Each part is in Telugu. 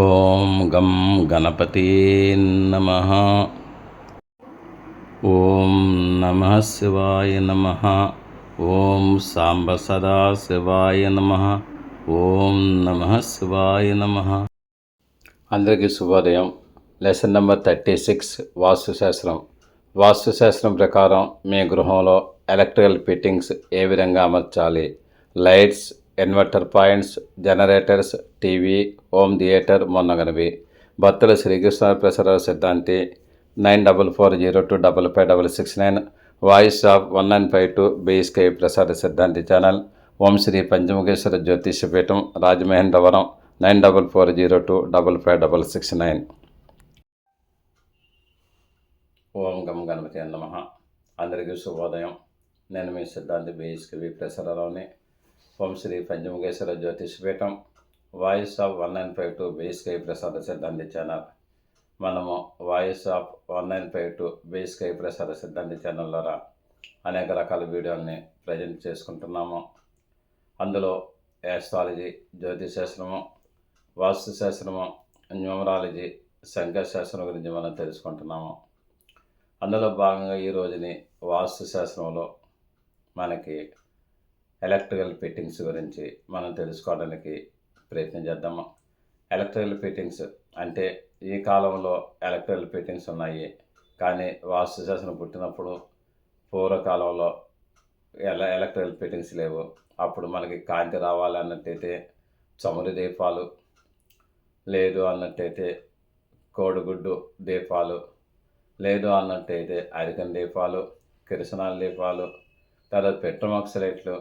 ఓం గం గణపతి నమ. ఓం నమ శివాయ నమ. ఓం సాంబ సదా శివాయ నమ. ఓం నమ శివాయ నమ. అందరికీ శుభోదయం. లెసన్ నెంబర్ థర్టీ సిక్స్ వాస్తుశాస్త్రం. వాస్తుశాస్త్రం ప్రకారం మీ గృహంలో ఎలక్ట్రికల్ ఫిట్టింగ్స్ ఏ విధంగా అమర్చాలి? Lights inverter points generators TV home theater మొన్నగనవి. భక్తుల Srikrishna Prasad Siddhanti nine double four zero two double five double six nine voice of one nine five two BSK Prasad Siddhanti channel Om Shri Panchamukheshwara Jyotishya Peetham Rajamahendravaram nine double four zero two double five double six nine. ఓం గం గణపతి నమ. అందరికీ శుభోదయం. నేను మీ సిద్ధాంతి బీఎస్కే ప్రసారరావుని ఓం శ్రీ పంచముఖేశ్వర జ్యోతిష్ పీఠం voice of one nine five two BSK Prasad Siddhanti channel. మనము voice of one nine five two BSK Prasad Siddhanti channel ద్వారా అనేక రకాల వీడియోల్ని ప్రజెంట్ చేసుకుంటున్నాము. అందులో యాస్ట్రాలజీ జ్యోతిశాస్త్రము వాస్తుశాస్త్రము న్యూమరాలజీ సంఖ్యాశాస్త్రం గురించి మనం తెలుసుకుంటున్నాము. అందులో భాగంగా ఈ రోజుని వాస్తుశాస్త్రంలో మనకి ఎలక్ట్రికల్ ఫిట్టింగ్స్ గురించి మనం తెలుసుకోవడానికి ప్రయత్నం చేద్దాము. ఎలక్ట్రికల్ ఫిట్టింగ్స్ అంటే ఈ కాలంలో ఎలక్ట్రికల్ ఫిట్టింగ్స్ ఉన్నాయి. కానీ వాస్తు శాసనం పుట్టినప్పుడు పూర్వకాలంలో ఎలా ఎలక్ట్రికల్ ఫిట్టింగ్స్ లేవు. అప్పుడు మనకి కాంతి రావాలన్నట్టయితే చమురు దీపాలు లేదు అన్నట్టయితే కోడిగుడ్డు దీపాలు లేదు అన్నట్టయితే అరికన్ దీపాలు కిరసనాల దీపాలు తర్వాత పెట్రోమాక్సలైట్లు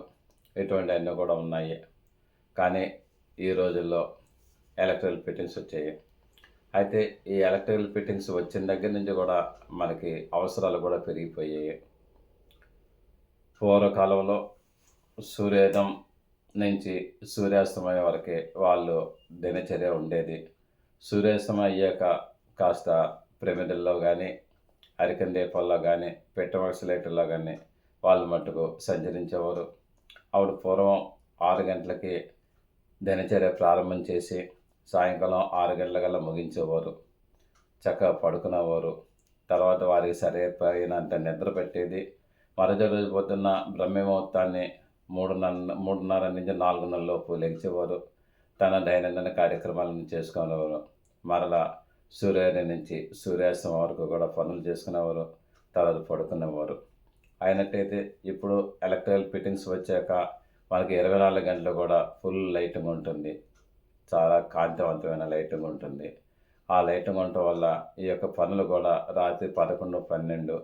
ఇటువంటి అన్నీ కూడా ఉన్నాయి. కానీ ఈ రోజుల్లో ఎలక్ట్రికల్ ఫిట్టింగ్స్ వచ్చాయి. అయితే ఈ ఎలక్ట్రికల్ ఫిట్టింగ్స్ వచ్చిన దగ్గర నుంచి కూడా మనకి అవసరాలు కూడా పెరిగిపోయాయి. పూర్వకాలంలో సూర్యోదయం నుంచి సూర్యాస్తమయం వరకే వాళ్ళు దినచర్య ఉండేది. సూర్యాస్తమయం అయ్యాక కాస్త ప్రమిదల్లో కానీ అరికన్ దీపాల్లో కానీ పెట్టమక్స్ లైట్లలో కానీ వాళ్ళు మట్టుకు సంచరించేవారు. ఆవిడ పూర్వం ఆరు గంటలకి దినచర్య ప్రారంభం చేసి సాయంకాలం ఆరు గంటలకల్లా ముగించేవారు. చక్కగా పడుకునేవారు. తర్వాత వారికి సరైనంత నిద్ర పెట్టేది. మరుసటి రోజు పొద్దున్న బ్రహ్మముహూర్తాన్ని మూడున్నర మూడున్నర నుంచి నాలుగున్నర లోపు లెగిచేవారు తన దైనందిన కార్యక్రమాలను చేసుకునేవారు. మరలా సూర్యోదయం నుంచి సూర్యాస్తమం వరకు కూడా పనులు చేసుకునేవారు. తర్వాత పడుకునేవారు. అయినట్టయితే ఇప్పుడు ఎలక్ట్రికల్ ఫిట్టింగ్స్ వచ్చాక మనకి ఇరవై నాలుగు గంటలు కూడా ఫుల్ లైటింగ్ ఉంటుంది. చాలా కాంతివంతమైన లైటింగ్ ఉంటుంది. ఆ లైటింగ్ ఉండటం వల్ల ఈ యొక్క పనులు కూడా రాత్రి పదకొండు పన్నెండు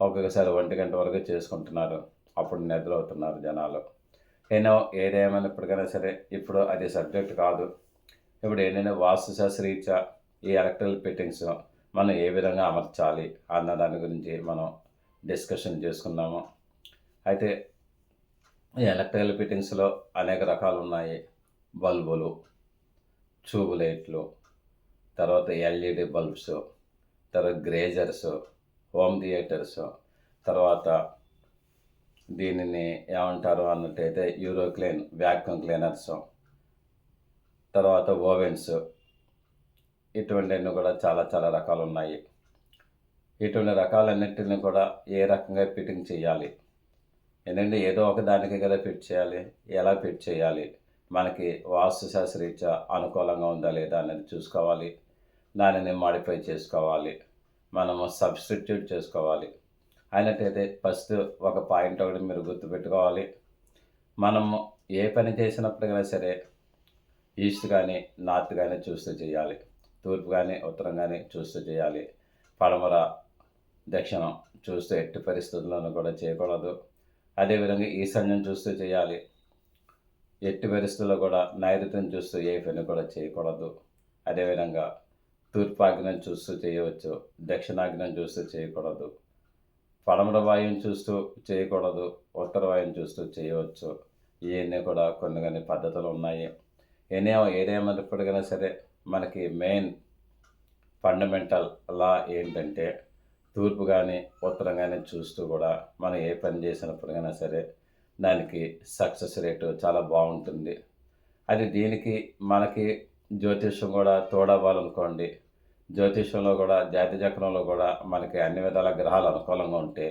ఒక్కొక్కసారి ఒంటి గంట వరకు చేసుకుంటున్నారు. అప్పుడు నిద్ర అవుతున్నారు జనాలు. ఏనో ఏదేమైనప్పటికైనా సరే ఇప్పుడు అది సబ్జెక్ట్ కాదు. ఇప్పుడు ఏంటంటే వాస్తుశాస్త్రీత్యా ఈ ఎలక్ట్రికల్ ఫిట్టింగ్స్ మనం ఏ విధంగా అమర్చాలి అన్న దాని గురించి మనం డిస్కషన్ చేసుకున్నాము అయితే ఎలక్ట్రికల్ ఫిట్టింగ్స్లో అనేక రకాలు ఉన్నాయి బల్బులు ట్యూబ్ లైట్లు తర్వాత ఎల్ఈడి బల్బ్స్ తర్వాత గ్రేజర్స్ హోమ్ థియేటర్స్ తర్వాత దీనిని ఏమంటారు అన్నట్టయితే యూరోక్లీన్ వ్యాక్యూమ్ క్లీనర్స్ తర్వాత ఓవెన్స్ ఇటువంటివన్నీ కూడా చాలా చాలా రకాలు ఉన్నాయి ఇటువంటి రకాలన్నింటిని కూడా ఏ రకంగా ఫిట్టింగ్ చేయాలి? ఏంటంటే ఏదో ఒక దానికి కదా ఫిట్ చేయాలి. ఎలా ఫిట్ చేయాలి? మనకి వాస్తుశాస్త్రీత్యా అనుకూలంగా ఉందా లేదా అనేది చూసుకోవాలి. దానిని మాడిఫై చేసుకోవాలి. మనము సబ్స్టిట్యూట్ చేసుకోవాలి. అయినట్టయితే ఫస్ట్ ఒక పాయింట్ ఒకటి మీరు గుర్తుపెట్టుకోవాలి. మనము ఏ పని చేసినప్పటికైనా సరే ఈస్ట్ కానీ నార్త్ కానీ చూస్తూ చేయాలి. తూర్పు కానీ ఉత్తరం కానీ చూస్తూ చేయాలి. పడమర దక్షిణం చూస్తూ ఎట్టి పరిస్థితుల్లోనూ కూడా చేయకూడదు. అదేవిధంగా ఈశాన్యం చూస్తూ చేయాలి. ఎట్టి పరిస్థితుల్లో కూడా నైరుత్యం చూస్తూ ఏ పని కూడా చేయకూడదు. అదేవిధంగా తూర్పాగ్నం చూస్తూ చేయవచ్చు. దక్షిణాగ్నం చూస్తూ చేయకూడదు. పడమర వాయువుని చూస్తూ చేయకూడదు. ఉత్తర వాయువుని చూస్తూ చేయవచ్చు. ఇవన్నీ కూడా కొన్ని కొన్ని పద్ధతులు ఉన్నాయి. ఎనీ ఏదేమైనప్పటికైనా సరే మనకి మెయిన్ ఫండమెంటల్ లా ఏంటంటే తూర్పు కానీ ఉత్తరం కానీ చూస్తూ కూడా మనం ఏ పని చేసినప్పుడైనా సరే దానికి సక్సెస్ రేటు చాలా బాగుంటుంది. అది దీనికి మనకి జ్యోతిష్యం కూడా తోడవ్వాలనుకోండి. జ్యోతిష్యంలో కూడా జాతి చక్రంలో కూడా మనకి అన్ని విధాల గ్రహాలు అనుకూలంగా ఉంటే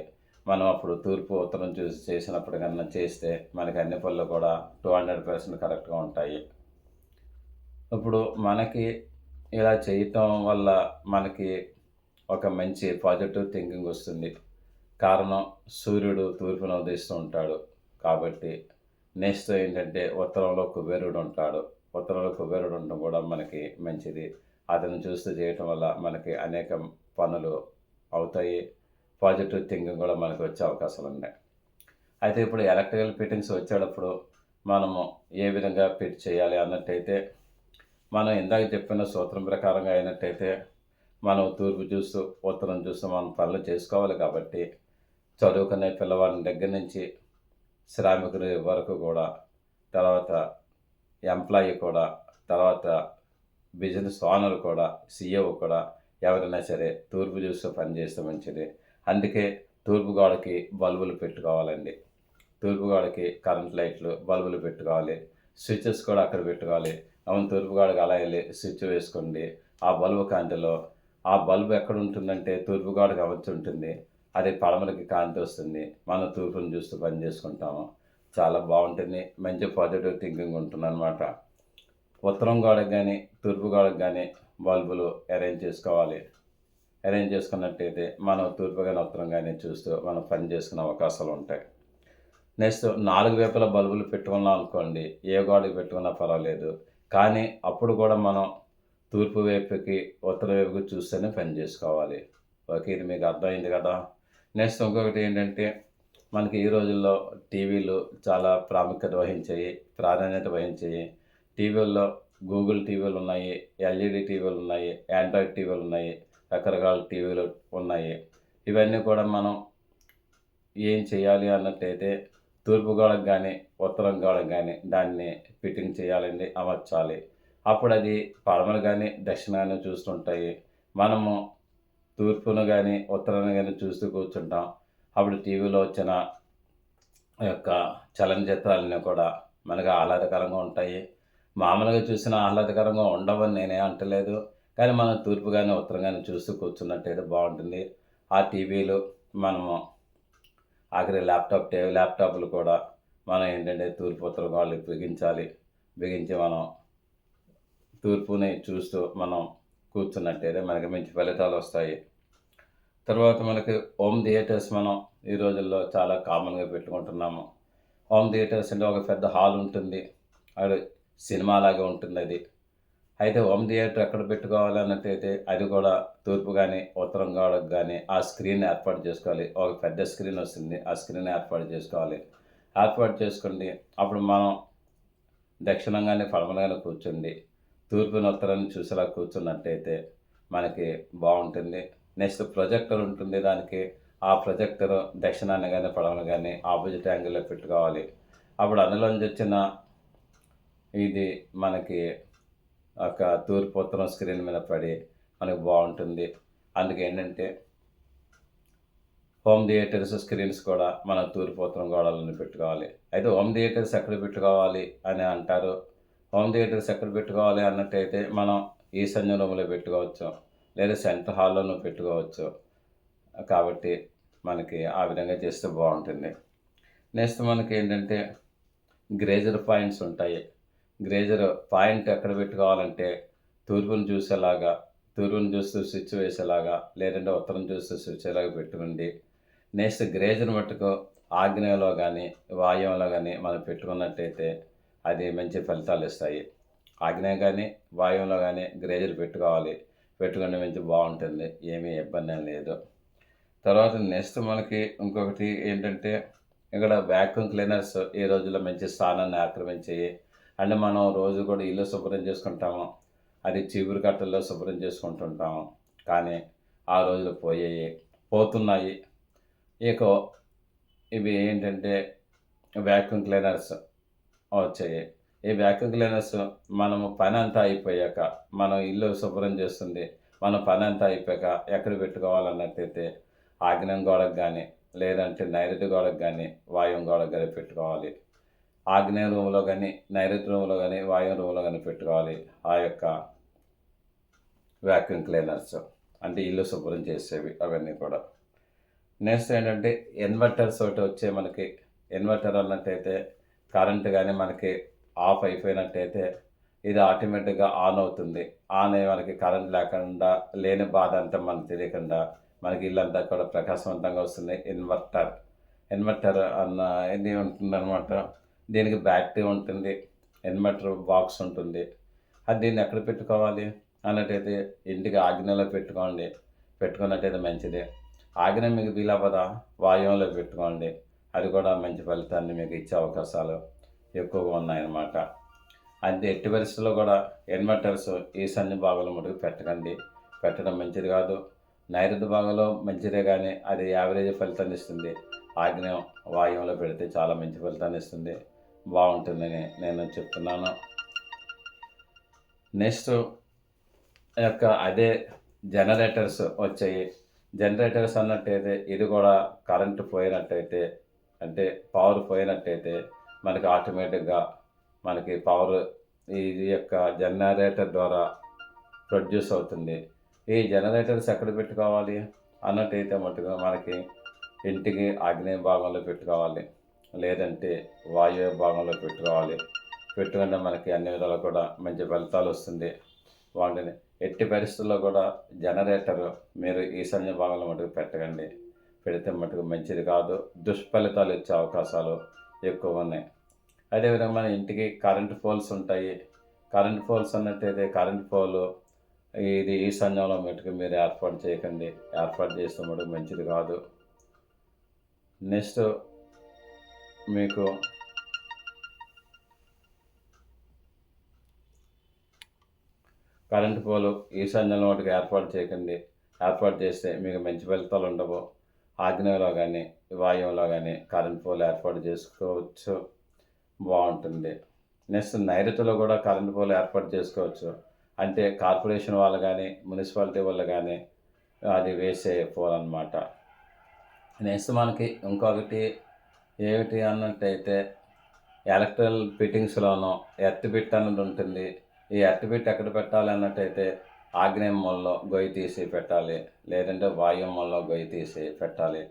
మనం అప్పుడు తూర్పు ఉత్తరం చూసి చేసినప్పుడు కన్నా చేస్తే మనకి అన్ని పనులు కూడా టూ హండ్రెడ్ పర్సెంట్ కరెక్ట్గా ఉంటాయి. ఇప్పుడు మనకి ఇలా చేయటం వల్ల మనకి ఒక మంచి పాజిటివ్ థింకింగ్ వస్తుంది. కారణం సూర్యుడు తూర్పున ఉదయిస్తూ ఉంటాడు. కాబట్టి నెక్స్ట్ ఏంటంటే ఉత్తరంలో కుబేరుడు ఉంటాడు. ఉత్తరంలో కుబేరుడు ఉండడం కూడా మనకి మంచిది. అతను చూస్తూ చేయటం వల్ల మనకి అనేక పనులు అవుతాయి. పాజిటివ్ థింకింగ్ కూడా మనకు వచ్చే అవకాశాలు ఉన్నాయి. అయితే ఇప్పుడు ఎలక్ట్రికల్ ఫిట్టింగ్స్ వచ్చేటప్పుడు మనము ఏ విధంగా ఫిట్ చేయాలి అన్నట్టయితే మనం ఇందాక చెప్పిన సూత్రం ప్రకారంగా అయినట్టయితే మనం తూర్పు చూస్తూ ఉత్తరం చూస్తూ మనం పనులు చేసుకోవాలి కాబట్టి చదువుకునే పిల్లవాడి దగ్గర నుంచి శ్రామికులు వరకు కూడా తర్వాత ఎంప్లాయీ కూడా తర్వాత బిజినెస్ ఓనర్ కూడా సీఈఓ కూడా ఎవరైనా సరే తూర్పు చూస్తూ పని చేస్తే మంచిది. అందుకే తూర్పు గోడకి బల్బులు పెట్టుకోవాలండి. తూర్పు గోడకి కరెంట్ లైట్లు బల్బులు పెట్టుకోవాలి. స్విచ్చెస్ కూడా అక్కడ పెట్టుకోవాలి. అవును తూర్పు గోడకి అలా వెళ్ళి స్విచ్ వేసుకోండి. ఆ బల్బు కాంతిలో ఆ బల్బు ఎక్కడ ఉంటుందంటే తూర్పు గోడకి అవచ్చు ఉంటుంది. అది పడమలకి కాంతి వస్తుంది. మనం తూర్పును చూస్తూ పని చేసుకుంటాము. చాలా బాగుంటుంది. మంచి పాజిటివ్ థింకింగ్ ఉంటుంది అనమాట ఉత్తరం గోడకు కానీ తూర్పు గోడకు కానీ బల్బులు అరేంజ్ చేసుకోవాలి. అరేంజ్ చేసుకున్నట్టయితే మనం తూర్పు కానీ ఉత్తరం కానీ చూస్తూ మనం పని చేసుకునే అవకాశాలు ఉంటాయి. నెక్స్ట్ నాలుగు వైపుల బల్బులు పెట్టుకున్నాం అనుకోండి ఏ గోడకి పెట్టుకున్నా పర్వాలేదు. కానీ అప్పుడు కూడా మనం తూర్పు వైపుకి ఉత్తర వైపుకి చూస్తేనే పని చేసుకోవాలి. ఓకే ఇది మీకు అర్థమైంది కదా? నెక్స్ట్ ఇంకొకటి ఏంటంటే మనకి ఈ రోజుల్లో టీవీలు చాలా ప్రాముఖ్యత వహించాయి ప్రాధాన్యత వహించాయి. టీవీల్లో గూగుల్ టీవీలు ఉన్నాయి ఎల్ఈడి టీవీలు ఉన్నాయి ఆండ్రాయిడ్ టీవీలు ఉన్నాయి రకరకాల టీవీలు ఉన్నాయి. ఇవన్నీ కూడా మనం ఏం చేయాలి అన్నట్టయితే తూర్పు గోడకు కానీ ఉత్తరం గోడకు కానీ దాన్ని ఫిట్టింగ్ చేయాలండి అమర్చాలి. అప్పుడు అది పడమలు కానీ దక్షిణ కానీ చూస్తుంటాయి. మనము తూర్పును కానీ ఉత్తరాన్ని కానీ చూస్తూ కూర్చుంటాం. అప్పుడు టీవీలో వచ్చిన యొక్క చలనచిత్రాలన్నీ కూడా మనకు ఆహ్లాదకరంగా ఉంటాయి. మామూలుగా చూసిన ఆహ్లాదకరంగా ఉండవని నేనే అంటలేదు. కానీ మనం తూర్పు కానీ ఉత్తరం కానీ చూస్తూ కూర్చున్నట్టయితే బాగుంటుంది. ఆ టీవీలు మనము ఆఖరి ల్యాప్టాప్ టే ల్యాప్టాప్లు కూడా మనం ఏంటంటే తూర్పు ఉత్తరం వాళ్ళు బిగించాలి. బిగించి మనం తూర్పుని చూస్తూ మనం కూర్చున్నట్టయితే మనకి మంచి ఫలితాలు వస్తాయి. తర్వాత మనకి హోమ్ థియేటర్స్ మనం ఈ రోజుల్లో చాలా కామన్గా పెట్టుకుంటున్నాము. హోమ్ థియేటర్స్ అంటే ఒక పెద్ద హాల్ ఉంటుంది. అది సినిమా లాగా ఉంటుంది అది. అయితే హోమ్ థియేటర్ ఎక్కడ పెట్టుకోవాలి అన్నట్టయితే అది కూడా తూర్పు కానీ ఉత్తరం గోడకు కానీ ఆ స్క్రీన్ ఏర్పాటు చేసుకోవాలి. ఒక పెద్ద స్క్రీన్ వస్తుంది. ఆ స్క్రీన్ ఏర్పాటు చేసుకోవాలి. ఏర్పాటు చేసుకోండి అప్పుడు మనం దక్షిణంగానే పడమలుగానే కూర్చుండి తూర్పున ఉత్తరాన్ని చూసేలా కూర్చున్నట్టయితే మనకి బాగుంటుంది. నెక్స్ట్ ప్రొజెక్టర్ ఉంటుంది దానికి. ఆ ప్రొజెక్టర్ దక్షిణాన్ని కానీ పడవను కానీ ఆపోజిట్ యాంగిల్లో పెట్టుకోవాలి. అప్పుడు అందులోంచి వచ్చిన ఇది మనకి ఒక తూర్పు ఉత్తరం స్క్రీన్ మీద పడి మనకు బాగుంటుంది. అందుకే ఏంటంటే హోమ్ థియేటర్స్ స్క్రీన్స్ కూడా మన తూర్పు ఉత్తరం గోడలను పెట్టుకోవాలి. అయితే హోమ్ థియేటర్స్ ఎక్కడ పెట్టుకోవాలి అని అంటారు? హోమ్ థియేటర్స్ ఎక్కడ పెట్టుకోవాలి అన్నట్టయితే మనం ఈశాన్య రూమ్లో పెట్టుకోవచ్చు. లేదా సెంటర్ హాల్లోనూ పెట్టుకోవచ్చు. కాబట్టి మనకి ఆ విధంగా చేస్తే బాగుంటుంది. నెక్స్ట్ మనకి ఏంటంటే గ్రేజర్ పాయింట్స్ ఉంటాయి. గ్రేజర్ పాయింట్ ఎక్కడ పెట్టుకోవాలంటే తూర్పును చూసేలాగా తూర్పును చూస్తూ స్విచ్ వేసేలాగా లేదంటే ఉత్తరం చూస్తూ స్విచ్ వేలాగా పెట్టుకోండి. నెక్స్ట్ గ్రేజర్ మట్టుకు ఆగ్నేయంలో కానీ వాయువులో కానీ మనం పెట్టుకున్నట్టయితే అది మంచి ఫలితాలు ఇస్తాయి. ఆగ్నే కానీ వాయువులో కానీ గ్రేజర్ పెట్టుకోవాలి. పెట్టుకుంటే మంచి బాగుంటుంది. ఏమీ ఇబ్బంది లేదు. తర్వాత నెక్స్ట్ మనకి ఇంకొకటి ఏంటంటే ఇక్కడ వ్యాక్యూమ్ క్లీనర్స్ ఈ రోజుల్లో మంచి స్థానాన్ని ఆక్రమించాయి అంటే మనం రోజు కూడా ఇల్లు శుభ్రం చేసుకుంటాము. అది చీపురు కట్టల్లో శుభ్రం చేసుకుంటుంటాము కానీ ఆ రోజులు పోయాయి. పోతున్నాయి. ఇక ఇవి ఏంటంటే వ్యాక్యూమ్ క్లీనర్స్ వచ్చాయి ఈ వ్యాక్యూమ్ క్లీనర్స్ మనము పని అంతా అయిపోయాక మనం ఇల్లు శుభ్రం చేస్తుంది మన పని అంతా అయిపోయాక ఎక్కడ పెట్టుకోవాలన్నట్టయితే ఆగ్నేయం గోడకు కానీ లేదంటే నైరుతి గోడకు కానీ వాయువు గోడకు కానీ పెట్టుకోవాలి. ఆగ్నేయ రూమ్లో కానీ నైరుతి రూమ్లో కానీ వాయు రూమ్లో కానీ పెట్టుకోవాలి. ఆ యొక్క వ్యాక్యూమ్ క్లీనర్స్ అంటే ఇల్లు శుభ్రం చేసేవి అవన్నీ కూడా. నెక్స్ట్ ఏంటంటే ఇన్వర్టర్స్ ఒకటి వచ్చే మనకి. ఇన్వర్టర్ అన్నట్టయితే కరెంట్ కానీ మనకి ఆఫ్ అయిపోయినట్టయితే ఇది ఆటోమేటిక్గా ఆన్ అవుతుంది. ఆన్ అయ్యి మనకి కరెంట్ లేకుండా లేని బాధ అంతా మనకు తెలియకుండా మనకి ఇల్లంతా కూడా ప్రకాశవంతంగా వస్తుంది. ఇన్వర్టర్ ఇన్వర్టర్ అన్న ఇది ఉంటుందన్నమాట. దీనికి బ్యాటరీ ఉంటుంది ఇన్వర్టర్ బాక్స్ ఉంటుంది. అది దీన్ని ఎక్కడ పెట్టుకోవాలి అన్నట్టయితే ఇంటికి ఆగ్నేయంలో పెట్టుకోండి. పెట్టుకున్నట్టయితే మంచిది. ఆగ్నేయం మీకు వీలవ్వదా? వాయువంలో పెట్టుకోండి. అది కూడా మంచి ఫలితాన్ని మీకు ఇచ్చే అవకాశాలు ఎక్కువగా ఉన్నాయన్నమాట. అంతే ఎట్టి పరిస్థితుల్లో కూడా ఇన్వర్టర్స్ ఈశాన్య భాగంలో మటుకు పెట్టకండి. పెట్టడం మంచిది కాదు. నైరుతి భాగంలో మంచిదే కానీ అది యావరేజ్ ఫలితాన్ని ఇస్తుంది. ఆగ్నేయం వాయువులో పెడితే చాలా మంచి ఫలితాన్ని ఇస్తుంది. బాగుంటుందని నేను చెప్తున్నాను. నెక్స్ట్ యొక్క అదే జనరేటర్స్ వచ్చాయి. జనరేటర్స్ అన్నట్టయితే ఇది కూడా కరెంటు పోయినట్టయితే అంటే పవర్ పోయినట్టయితే మనకి ఆటోమేటిక్గా మనకి పవర్ ఈ యొక్క జనరేటర్ ద్వారా ప్రొడ్యూస్ అవుతుంది. ఈ జనరేటర్స్ ఎక్కడ పెట్టుకోవాలి? అన్నట్టయితే మటుకు మనకి ఇంటికి ఆగ్నేయ భాగంలో పెట్టుకోవాలి. లేదంటే వాయువ్య భాగంలో పెట్టుకోవాలి. పెట్టుకుంటే మనకి అన్ని విధాలు కూడా మంచి ఫలితాలు వస్తుంది. వాటిని ఎట్టి పరిస్థితుల్లో కూడా జనరేటర్ మీరు ఈశాన్య భాగంలో మటుకు పెట్టకండి. పెడితే మటుకు మంచిది కాదు. దుష్ఫలితాలు ఇచ్చే అవకాశాలు ఎక్కువ ఉన్నాయి. అదేవిధంగా మన ఇంటికి కరెంట్ పోల్స్ ఉంటాయి. కరెంట్ పోల్స్ అన్నట్టయితే కరెంట్ ఫోలు ఇది ఈ ఈశాన్యంలో మటుకు మీరు ఏర్పాటు చేయకండి. ఏర్పాటు చేస్తే మటుకు మంచిది కాదు. నెక్స్ట్ మీకు కరెంటు పోలు ఈశాన్యంలో మటుకు ఏర్పాటు చేయకండి. ఏర్పాటు చేస్తే మీకు మంచి ఫలితాలు ఉండవు. ఆగ్నేయంలో కానీ వాయువులో కానీ కరెంట్ పోల్ ఏర్పాటు చేసుకోవచ్చు. బాగుంటుంది. నెక్స్ట్ నైరుతిలో కూడా కరెంట్ పోల్ ఏర్పాటు చేసుకోవచ్చు. అంటే కార్పొరేషన్ వాళ్ళు కానీ మున్సిపాలిటీ వాళ్ళు కానీ అది వేసే పోల్ అనమాట నెక్స్ట్ మనకి ఇంకొకటి ఏమిటి అన్నట్టయితే ఎలక్ట్రల్ ఫిట్టింగ్స్లోనూ ఎర్త్ బిట్ అన్నది ఉంటుంది. ఈ ఎర్త్ బిట్ ఎక్కడ పెట్టాలి అన్నట్టయితే ఆగ్నేయం మూలలో గొయ్యి తీసి పెట్టాలి లేదంటే వాయువు మూలలో గొయ్యి తీసి పెట్టాలి.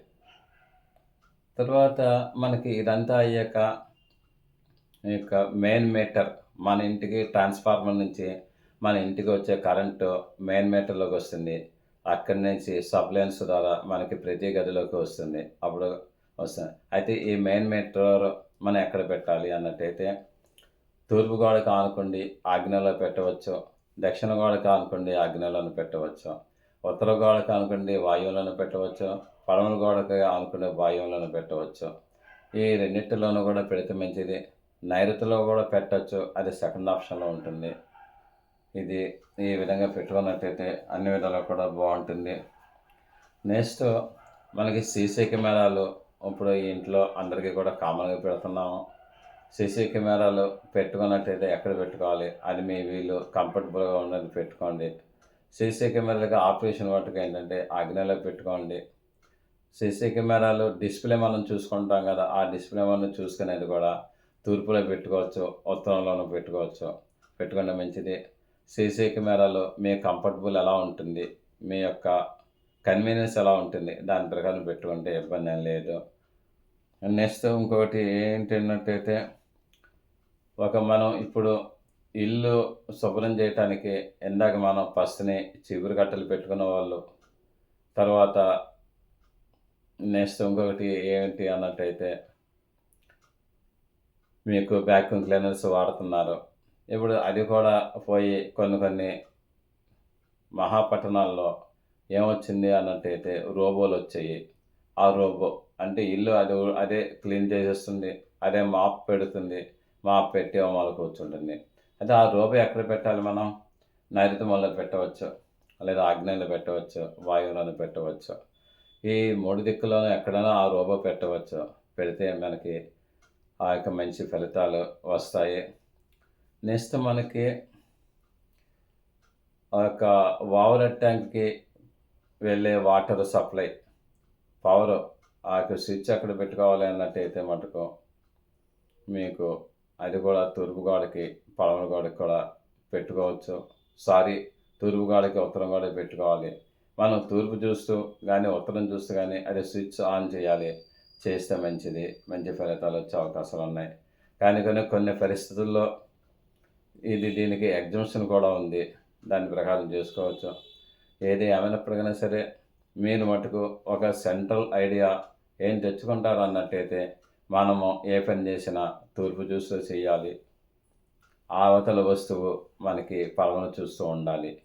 తర్వాత మనకి ఇదంతా అయ్యాక ఈ యొక్క మెయిన్ మీటర్ మన ఇంటికి ట్రాన్స్ఫార్మర్ నుంచి మన ఇంటికి వచ్చే కరెంటు మెయిన్ మీటర్లోకి వస్తుంది. అక్కడి నుంచి సప్లైన్స్ ద్వారా మనకి ప్రతి గదిలోకి వస్తుంది. అప్పుడు వస్తుంది అయితే ఈ మెయిన్ మీటర్ మనం ఎక్కడ పెట్టాలి అన్నట్టయితే తూర్పు గోడకు ఆనుకోండి ఆగ్నేయలో పెట్టవచ్చు. దక్షిణ గోడకు అనుకోండి అగ్నిలను పెట్టవచ్చు. ఉత్తర గోడకు అనుకోండి వాయువులను పెట్టవచ్చు. పడమల గోడకు అనుకునే వాయువులను పెట్టవచ్చు. ఈ రెండింటిలోనూ కూడా పెడితే మంచిది. నైరుతిలో కూడా పెట్టవచ్చు అది సెకండ్ ఆప్షన్లో ఉంటుంది. ఇది ఈ విధంగా పెట్టుకున్నట్టయితే అన్ని విధాలు కూడా బాగుంటుంది. నెక్స్ట్ మనకి సీసీ కెమెరాలు. ఇప్పుడు ఈ ఇంట్లో అందరికీ కూడా కామన్గా పెడుతున్నాము. సీసీ కెమెరాలు పెట్టుకున్నట్టయితే ఎక్కడ పెట్టుకోవాలి? అది మీ వీలు. కంఫర్టబుల్గా ఉన్నది పెట్టుకోండి. సీసీ కెమెరాలకి ఆపరేషన్ వాటికి ఏంటంటే అగ్నిలో పెట్టుకోండి. సీసీ కెమెరాలు డిస్ప్లే మనం చూసుకుంటాం కదా ఆ డిస్ప్లే మనం చూసుకునేది కూడా తూర్పులో పెట్టుకోవచ్చు ఉత్తరంలోనూ పెట్టుకోవచ్చు. పెట్టుకుంటే మంచిది. సీసీ కెమెరాలో మీ కంఫర్టబుల్ ఎలా ఉంటుంది? మీ యొక్క కన్వీనియన్స్ ఎలా ఉంటుంది? దాని ప్రకారం పెట్టుకుంటే ఇబ్బంది ఏం లేదు. నెక్స్ట్ ఇంకొకటి ఏంటి అన్నట్టయితే ఒక మనం ఇప్పుడు ఇల్లు శుభ్రం చేయటానికి ఇందాక మనం ఫస్ట్ని చిగురు కట్టలు పెట్టుకున్న వాళ్ళు తర్వాత నెక్స్ట్ ఇంకొకటి ఏంటి అన్నట్టయితే మీకు వ్యాక్యూమ్ క్లీనర్స్ వాడుతున్నారు. ఇప్పుడు అది కూడా పోయి కొన్ని కొన్ని మహాపట్టణాల్లో ఏమొచ్చింది అన్నట్టయితే రోబోలు వచ్చాయి ఆ రోబో అంటే ఇల్లు అది అదే క్లీన్ చేసేస్తుంది అదే మాప్ పెడుతుంది మాప్ పెట్టి అమలు కూర్చుంటుంది. అయితే ఆ రోబో ఎక్కడ పెట్టాలి మనం? నైరుతి మూలలో పెట్టవచ్చు లేదా ఆగ్నేయంలో పెట్టవచ్చు వాయువులను పెట్టవచ్చు. ఈ మూడు దిక్కులను ఎక్కడైనా ఆ రోబో పెట్టవచ్చు. పెడితే మనకి ఆ యొక్క మంచి ఫలితాలు వస్తాయి. నెక్స్ట్ మనకి ఆ యొక్క వావర్ ట్యాంక్కి వెళ్ళే వాటర్ సప్లై పవర్ ఆ యొక్క స్విచ్ అక్కడ పెట్టుకోవాలి అన్నట్టయితే మటుకు మీకు అది కూడా తూర్పు గోడకి పడమర గోడకి కూడా పెట్టుకోవచ్చు. సారీ తూర్పు గోడకి ఉత్తరం గోడకి పెట్టుకోవాలి. మనం తూర్పు చూస్తూ కానీ ఉత్తరం చూస్తూ కానీ అది స్విచ్ ఆన్ చేయాలి. చేస్తే మంచిది. మంచి ఫలితాలు వచ్చే అవకాశాలు ఉన్నాయి. కానీ కొన్ని కొన్ని పరిస్థితుల్లో ఇది దీనికి ఎగ్జిబిషన్ కూడా ఉంది. దాని ప్రకారం చేసుకోవచ్చు. ఏది ఏమైనప్పటికైనా సరే మీరు మటుకు ఒక సెంట్రల్ ఐడియా ఏం తెచ్చుకుంటారు అన్నట్టయితే మనము ఏ పని చేసినా తూర్పు చూస్తూ చేయాలి అవతల వస్తువు మనకి పడవన చూస్తూ ఉండాలి.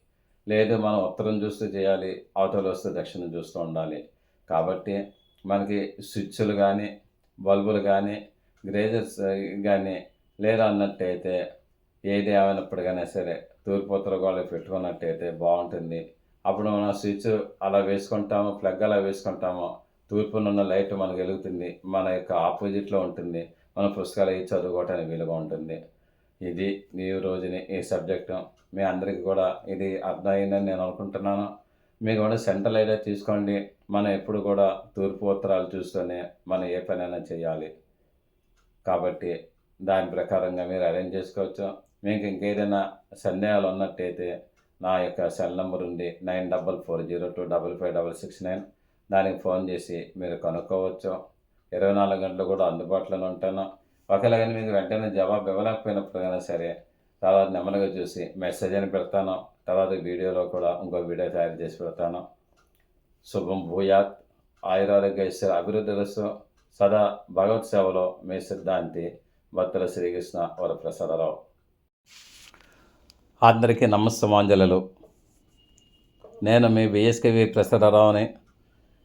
లేదు మనం ఉత్తరం చూస్తూ చేయాలి అవతల వస్తువు దక్షిణం చూస్తూ ఉండాలి. కాబట్టి మనకి స్విచ్లు కానీ బల్బులు కానీ గ్రేజర్స్ కానీ లేదా అన్నట్టయితే ఏది ఏమైనప్పటికైనా సరే తూర్పు ఉత్తర గోడలు పెట్టుకున్నట్టయితే బాగుంటుంది. అప్పుడు మనం స్విచ్ అలా వేసుకుంటాము ప్లగ్ అలా వేసుకుంటాము తూర్పున ఉన్న లైట్ మనకు వెలుగుతుంది మన యొక్క ఆపోజిట్లో ఉంటుంది మన పుస్తకాలు అవి చదువుకోవటానికి వీలుగా ఉంటుంది. ఇది ఈ రోజుని ఈ సబ్జెక్టు మీ అందరికీ కూడా ఇది అర్థమైందని నేను అనుకుంటున్నాను. మీకు కూడా సెంట్రల్ ఐడియా తీసుకోండి మనం ఎప్పుడు కూడా తూర్పు ఉత్తరాలు చూస్తూనే మనం ఏ పనైనా చేయాలి. కాబట్టి దాని ప్రకారంగా మీరు అరేంజ్ చేసుకోవచ్చు. మీకు ఇంకేదైనా సందేహాలు ఉన్నట్టయితే నా యొక్క సెల్ నెంబర్ ఉంది nine double four zero two double five double six nine. దానికి ఫోన్ చేసి మీరు కనుక్కోవచ్చు. ఇరవై నాలుగు గంటలు కూడా అందుబాటులోనే ఉంటాను. ఒకవేళ కానీ మీకు వెంటనే జవాబు ఇవ్వలేకపోయినప్పుడైనా సరే తర్వాత నెమ్మదిగా చూసి మెసేజ్ అని పెడతాను. తర్వాత వీడియోలో కూడా ఇంకో వీడియో తయారు చేసి పెడతాను. శుభం భూయాత్. ఆయురారోగ్య అభివృద్ధి సదా భగవత్ సేవలో మీ సిద్ధాంతి. భక్తుల శ్రీకృష్ణ వరప్రసాదరావు. అందరికీ నమస్తమాంజలు నేను మీ బిఎస్కేవి ప్రసాదరావుని.